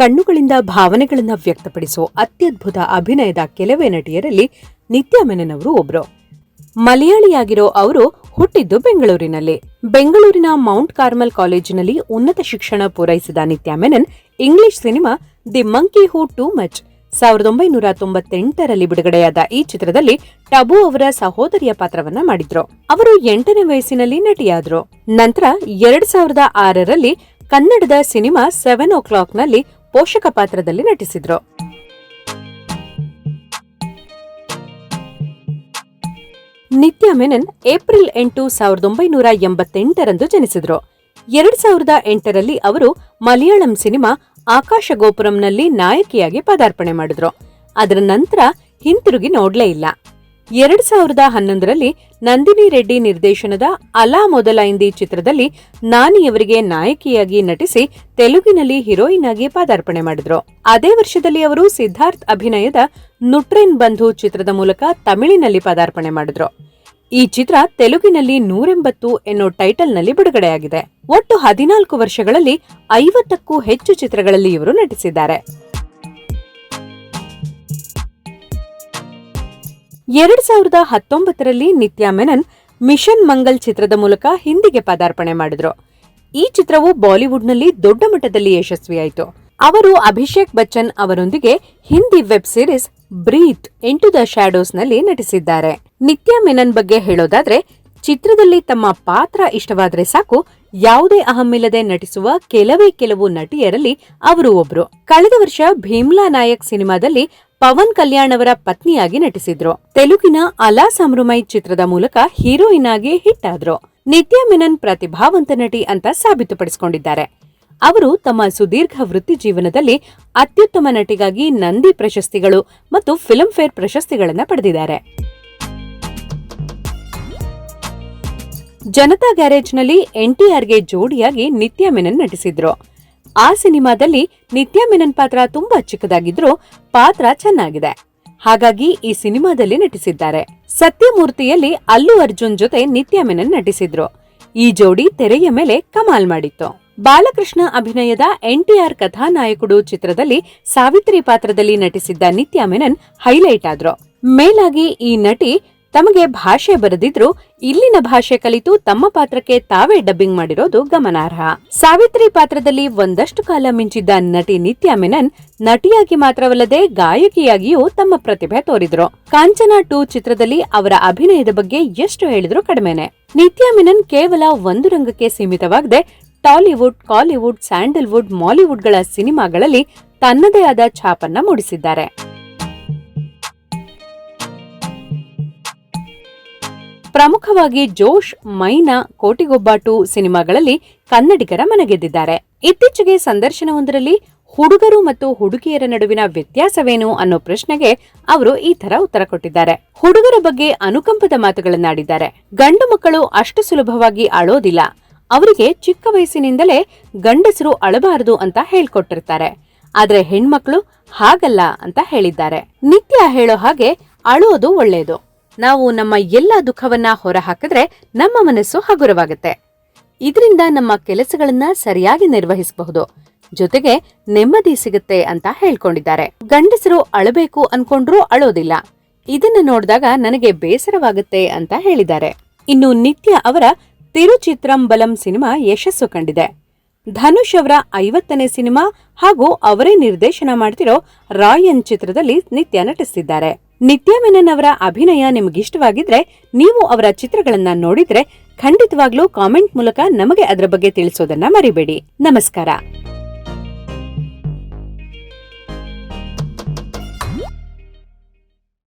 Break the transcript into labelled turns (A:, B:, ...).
A: ಕಣ್ಣುಗಳಿಂದ ಭಾವನೆಗಳನ್ನು ವ್ಯಕ್ತಪಡಿಸೋ ಅತ್ಯದ್ಭುತ ಅಭಿನಯದ ಕೆಲವೇ ನಟಿಯರಲ್ಲಿ ನಿತ್ಯಾ ಅವರು ಒಬ್ರು. ಮಲಯಾಳಿಯಾಗಿರೋ ಅವರು ಹುಟ್ಟಿದ್ದು ಬೆಂಗಳೂರಿನಲ್ಲಿ. ಬೆಂಗಳೂರಿನ ಮೌಂಟ್ ಕಾರ್ಮಲ್ ಕಾಲೇಜಿನಲ್ಲಿ ಉನ್ನತ ಶಿಕ್ಷಣ ಪೂರೈಸಿದ Nithya Menen English cinema the monkey who too much ಸಾವಿರದ ಒಂಬೈನೂರ ತೊಂಬತ್ತೆಂಟರಲ್ಲಿ ಬಿಡುಗಡೆಯಾದ ಈ ಚಿತ್ರದಲ್ಲಿ ಟಬು ಅವರ ಸಹೋದರಿಯ ಪಾತ್ರವನ್ನ ಮಾಡಿದ್ರು. ಅವರು ಎಂಟನೇ ವಯಸ್ಸಿನಲ್ಲಿ ನಟಿಯಾದ್ರು. ನಂತರ ಎರಡ್ ಸಾವಿರದ ಆರರಲ್ಲಿ ಕನ್ನಡದ ಸಿನಿಮಾ ಸೆವೆನ್ ಓ ಕ್ಲಾಕ್ನಲ್ಲಿ ಪೋಷಕ ಪಾತ್ರದಲ್ಲಿ ನಟಿಸಿದ್ರು. ನಿತ್ಯಾ ಮೆನನ್ ಏಪ್ರಿಲ್ ಎಂಟು ಸಾವಿರದ ಒಂಬೈನೂರ ಎಂಬತ್ತೆಂಟರಂದು ಜನಿಸಿದ್ರು. ಎರಡ್ ಸಾವಿರದ ಎಂಟರಲ್ಲಿ ಅವರು ಮಲಯಾಳಂ ಸಿನಿಮಾ ಆಕಾಶ ಗೋಪುರಂನಲ್ಲಿ ನಾಯಕಿಯಾಗಿ ಪದಾರ್ಪಣೆ ಮಾಡಿದ್ರು. ಅದರ ನಂತರ ಹಿಂತಿರುಗಿ ನೋಡ್ಲೇ ಇಲ್ಲ. ಎರಡ್ ಸಾವಿರದ ಹನ್ನೊಂದರಲ್ಲಿ ನಂದಿನಿ ರೆಡ್ಡಿ ನಿರ್ದೇಶನದ ಅಲಾ ಮೊದಲ ಹಿಂದಿ ಚಿತ್ರದಲ್ಲಿ ನಾನಿಯವರಿಗೆ ನಾಯಕಿಯಾಗಿ ನಟಿಸಿ ತೆಲುಗಿನಲ್ಲಿ ಹೀರೋಯಿನ್ ಆಗಿ ಪದಾರ್ಪಣೆ ಮಾಡಿದ್ರು. ಅದೇ ವರ್ಷದಲ್ಲಿ ಅವರು ಸಿದ್ಧಾರ್ಥ್ ಅಭಿನಯದ ನುಟ್ರೆನ್ ಬಂಧು ಚಿತ್ರದ ಮೂಲಕ ತಮಿಳಿನಲ್ಲಿ ಪದಾರ್ಪಣೆ ಮಾಡಿದ್ರು. ಈ ಚಿತ್ರ ತೆಲುಗಿನಲ್ಲಿ ನೂರೆಂಬತ್ತು ಎನ್ನೋ ಟೈಟಲ್ನಲ್ಲಿ ಬಿಡುಗಡೆಯಾಗಿದೆ. ಒಟ್ಟು ಹದಿನಾಲ್ಕು ವರ್ಷಗಳಲ್ಲಿ ಐವತ್ತಕ್ಕೂ ಹೆಚ್ಚು ಚಿತ್ರಗಳಲ್ಲಿ ಇವರು ನಟಿಸಿದ್ದಾರೆ. ಎರಡ್ ಸಾವಿರದ ಹತ್ತೊಂಬತ್ತರಲ್ಲಿ ನಿತ್ಯಾ ಮೆನನ್ ಮಿಷನ್ ಮಂಗಲ್ ಚಿತ್ರದ ಮೂಲಕ ಹಿಂದಿಗೆ ಪದಾರ್ಪಣೆ ಮಾಡಿದ್ರು. ಈ ಚಿತ್ರವು ಬಾಲಿವುಡ್ನಲ್ಲಿ ದೊಡ್ಡ ಮಟ್ಟದಲ್ಲಿ ಯಶಸ್ವಿಯಾಯಿತು. ಅವರು ಅಭಿಷೇಕ್ ಬಚ್ಚನ್ ಅವರೊಂದಿಗೆ Hindi web series breath into the ಶ್ಯಾಡೋಸ್ನಲ್ಲಿ ನಟಿಸಿದ್ದಾರೆ. ನಿತ್ಯಾ ಮೆನನ್ ಬಗ್ಗೆ ಹೇಳೋದಾದ್ರೆ, ಚಿತ್ರದಲ್ಲಿ ತಮ್ಮ ಪಾತ್ರ ಇಷ್ಟವಾದ್ರೆ ಸಾಕು, ಯಾವುದೇ ಅಹಮ್ಮಿಲ್ಲದೆ ನಟಿಸುವ ಕೆಲವೇ ಕೆಲವು ನಟಿಯರಲ್ಲಿ ಅವರು ಒಬ್ರು. ಕಳೆದ ವರ್ಷ ಭೀಮ್ಲಾ ನಾಯಕ್ ಸಿನಿಮಾದಲ್ಲಿ ಪವನ್ ಕಲ್ಯಾಣ್ ಅವರ ಪತ್ನಿಯಾಗಿ ನಟಿಸಿದ್ರು. ತೆಲುಗಿನ ಅಲಾ ಸಾಮ್ರುಮೈ ಚಿತ್ರದ ಮೂಲಕ ಹೀರೋಯಿನ್ ಆಗಿ ಹಿಟ್ ಆದ್ರು. ನಿತ್ಯಾ ಮೆನನ್ ಪ್ರತಿಭಾವಂತ ನಟಿ ಅಂತ ಸಾಬೀತುಪಡಿಸಿಕೊಂಡಿದ್ದಾರೆ. ಅವರು ತಮ್ಮ ಸುದೀರ್ಘ ವೃತ್ತಿ ಜೀವನದಲ್ಲಿ ಅತ್ಯುತ್ತಮ ನಟಿಗಾಗಿ ನಂದಿ ಪ್ರಶಸ್ತಿಗಳು ಮತ್ತು ಫಿಲ್ಮ್ ಫೇರ್ ಪ್ರಶಸ್ತಿಗಳನ್ನು ಪಡೆದಿದ್ದಾರೆ. ಜನತಾ ಗ್ಯಾರೇಜ್ನಲ್ಲಿ ಎನ್ಟಿಆರ್ಗೆ ಜೋಡಿಯಾಗಿ ನಿತ್ಯಾ ಮೆನನ್ ನಟಿಸಿದ್ರು. ಆ ಸಿನಿಮಾದಲ್ಲಿ ನಿತ್ಯಾ ಮೆನನ್ ಪಾತ್ರ ತುಂಬಾ ಚಿಕ್ಕದಾಗಿದ್ರೂ ಪಾತ್ರ ಚೆನ್ನಾಗಿದೆ. ಹಾಗಾಗಿ ಈ ಸಿನಿಮಾದಲ್ಲಿ ನಟಿಸಿದ್ದಾರೆ. ಸತ್ಯಮೂರ್ತಿಯಲ್ಲಿ ಅಲ್ಲು ಅರ್ಜುನ್ ಜೊತೆ ನಿತ್ಯಾ ಮೆನನ್ ನಟಿಸಿದ್ರು. ಈ ಜೋಡಿ ತೆರೆಯ ಮೇಲೆ ಕಮಾಲ್ ಮಾಡಿತ್ತು. ಬಾಲಕೃಷ್ಣ ಅಭಿನಯದ ಎನ್ಟಿಆರ್ ಕಥಾನಾಯಕುಡು ಚಿತ್ರದಲ್ಲಿ ಸಾವಿತ್ರಿ ಪಾತ್ರದಲ್ಲಿ ನಟಿಸಿದ್ದ ನಿತ್ಯಾ ಮೆನನ್ ಹೈಲೈಟ್ ಆದ್ರು. ಮೇಲಾಗಿ ಈ ನಟಿ ತಮಗೆ ಭಾಷೆ ಬರೆದಿದ್ರು ಇಲ್ಲಿನ ಭಾಷೆ ಕಲಿತು ತಮ್ಮ ಪಾತ್ರಕ್ಕೆ ತಾವೇ ಡಬ್ಬಿಂಗ್ ಮಾಡಿರೋದು ಗಮನಾರ್ಹ. ಸಾವಿತ್ರಿ ಪಾತ್ರದಲ್ಲಿ ಒಂದಷ್ಟು ಕಾಲ ಮಿಂಚಿದ್ದ ನಟಿ ನಿತ್ಯಾ ಮೆನನ್ ನಟಿಯಾಗಿ ಮಾತ್ರವಲ್ಲದೆ ಗಾಯಕಿಯಾಗಿಯೂ ತಮ್ಮ ಪ್ರತಿಭೆ ತೋರಿದ್ರು. ಕಾಂಚನ ಟೂ ಚಿತ್ರದಲ್ಲಿ ಅವರ ಅಭಿನಯದ ಬಗ್ಗೆ ಎಷ್ಟು ಹೇಳಿದ್ರು ಕಡಿಮೆನೆ. ನಿತ್ಯಾ ಮೆನನ್ ಕೇವಲ ಒಂದು ರಂಗಕ್ಕೆ ಸೀಮಿತವಾಗದೆ ಟಾಲಿವುಡ್, ಕಾಲಿವುಡ್, ಸ್ಯಾಂಡಲ್ವುಡ್, ಮಾಲಿವುಡ್ಗಳ ಸಿನಿಮಾಗಳಲ್ಲಿ ತನ್ನದೇ ಆದ ಛಾಪನ್ನ ಮೂಡಿಸಿದ್ದಾರೆ. ಪ್ರಮುಖವಾಗಿ ಜೋಶ್, ಮೈನಾ, ಕೋಟಿಗೊಬ್ಬಾಟು ಸಿನಿಮಾಗಳಲ್ಲಿ ಕನ್ನಡಿಗರ ಮನಗೆದ್ದಿದ್ದಾರೆ. ಇತ್ತೀಚೆಗೆ ಸಂದರ್ಶನವೊಂದರಲ್ಲಿ ಹುಡುಗರು ಮತ್ತು ಹುಡುಗಿಯರ ನಡುವಿನ ವ್ಯತ್ಯಾಸವೇನು ಅನ್ನೋ ಪ್ರಶ್ನೆಗೆ ಅವರು ಈ ತರ ಉತ್ತರ ಕೊಟ್ಟಿದ್ದಾರೆ. ಹುಡುಗರ ಬಗ್ಗೆ ಅನುಕಂಪದ ಮಾತುಗಳನ್ನಾಡಿದ್ದಾರೆ. ಗಂಡು ಮಕ್ಕಳು ಅಷ್ಟು ಸುಲಭವಾಗಿ ಅಳೋದಿಲ್ಲ. ಅವರಿಗೆ ಚಿಕ್ಕ ವಯಸ್ಸಿನಿಂದಲೇ ಗಂಡಸರು ಅಳಬಾರದು ಅಂತ ಹೇಳ್ಕೊಟ್ಟಿರ್ತಾರೆ. ಆದ್ರೆ ಹೆಣ್ಮಕ್ಳು ಹಾಗಲ್ಲ ಅಂತ ಹೇಳಿದ್ದಾರೆ. ನಿತ್ಯ ಹೇಳೋ ಹಾಗೆ ಅಳೋದು ಒಳ್ಳೆಯದು ನಾವು ನಮ್ಮ ಎಲ್ಲ ದುಃಖವನ್ನ ಹೊರಹಾಕಿದ್ರೆ ನಮ್ಮ ಮನಸ್ಸು ಹಗುರವಾಗುತ್ತೆ. ಇದರಿಂದ ನಮ್ಮ ಕೆಲಸಗಳನ್ನ ಸರಿಯಾಗಿ ನಿರ್ವಹಿಸಬಹುದು. ಜೊತೆಗೆ ನೆಮ್ಮದಿ ಸಿಗುತ್ತೆ ಅಂತ ಹೇಳ್ಕೊಂಡಿದ್ದಾರೆ. ಗಂಡಸರು ಅಳಬೇಕು ಅನ್ಕೊಂಡ್ರೂ ಅಳೋದಿಲ್ಲ. ಇದನ್ನ ನೋಡಿದಾಗ ನನಗೆ ಬೇಸರವಾಗುತ್ತೆ ಅಂತ ಹೇಳಿದ್ದಾರೆ. ಇನ್ನು ನಿತ್ಯ ಅವರ ತಿರುಚಿತ್ರಂಬಲಂ ಸಿನಿಮಾ ಯಶಸ್ಸು ಕಂಡಿದೆ. ಧನುಷ್ ಅವರ ಐವತ್ತನೇ ಸಿನಿಮಾ ಹಾಗೂ ಅವರೇ ನಿರ್ದೇಶನ ಮಾಡ್ತಿರೋ ರಾಯನ್ ಚಿತ್ರದಲ್ಲಿ ನಿತ್ಯ ನಟಿಸಿದ್ದಾರೆ ನಿತ್ಯ ಮೆನನ್ ಅವರ ಅಭಿನಯ ನಿಮಗಿಷ್ಟವಾಗಿದ್ರೆ ನೀವು ಅವರ ಚಿತ್ರಗಳನ್ನ ನೋಡಿದ್ರೆ ಖಂಡಿತವಾಗ್ಲೂ ಕಾಮೆಂಟ್ ಮೂಲಕ ನಮಗೆ ಅದರ ಬಗ್ಗೆ ತಿಳಿಸೋದನ್ನ ಮರಿಬೇಡಿ. ನಮಸ್ಕಾರ.